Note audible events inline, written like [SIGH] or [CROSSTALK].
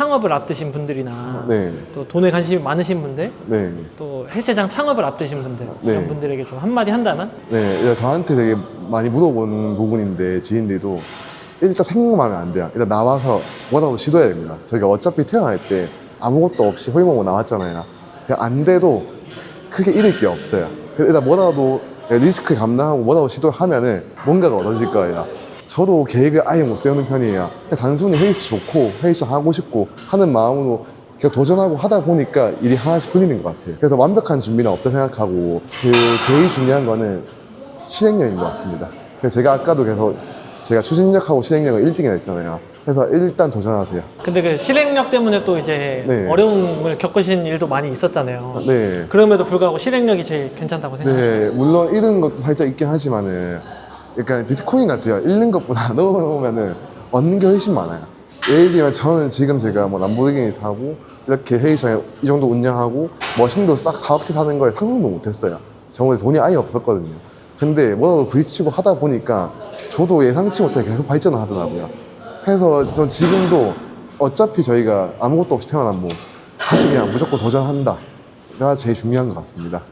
창업을 앞두신 분들이나 네, 또 돈에 관심이 많으신 분들 네, 또 헬스장 창업을 앞두신 분들 네. 이런 분들에게 좀 한마디 한다면 네. 저한테 되게 많이 물어보는 부분인데 지인들도 일단 생각하면 안 돼요. 일단 나와서 뭐라도 시도해야 됩니다. 저희가 어차피 태어날 때 아무것도 없이 호위공고 나왔잖아요. 그냥 안 돼도 크게 잃을 게 없어요. 그래서 일단 뭐라도 리스크 감당하고 뭐라도 시도하면은 뭔가가 얻어질 거예요. 저도 계획을 아예 못 세우는 편이에요. 단순히 회의스 좋고 회의스 하고 싶고 하는 마음으로 계속 도전하고 하다 보니까 일이 하나씩 풀리는 것 같아요. 그래서 완벽한 준비는 없다 생각하고 그 제일 중요한 거는 실행력인 것 같습니다. 그래서 제가 아까도 계속 제가 추진력하고 실행력을 1등이나 했잖아요. 그래서 일단 도전하세요. 근데 그 실행력 때문에 또 이제 네. 어려움을 겪으신 일도 많이 있었잖아요. 네. 그럼에도 불구하고 실행력이 제일 괜찮다고 생각하시나요? 네, 물론 잃은 것도 살짝 있긴 하지만은 약간 비트코인 같아요. 잃는 것보다 [LAUGHS] 넣어놓으면은 얻는 게 훨씬 많아요. 예를 들면 저는 지금 제가 뭐 람보르기니 타고 이렇게 회의장에 이 정도 운영하고 머신도 싹 사업체 사는 걸 상상도 못했어요. 정말 돈이 아예 없었거든요. 근데 뭐라도 부딪히고 하다 보니까 저도 예상치 못하게 계속 발전을 하더라고요. 그래서 전 지금도 어차피 저희가 아무것도 없이 태어난 뭐 다시 그냥 무조건 도전한다가 제일 중요한 것 같습니다.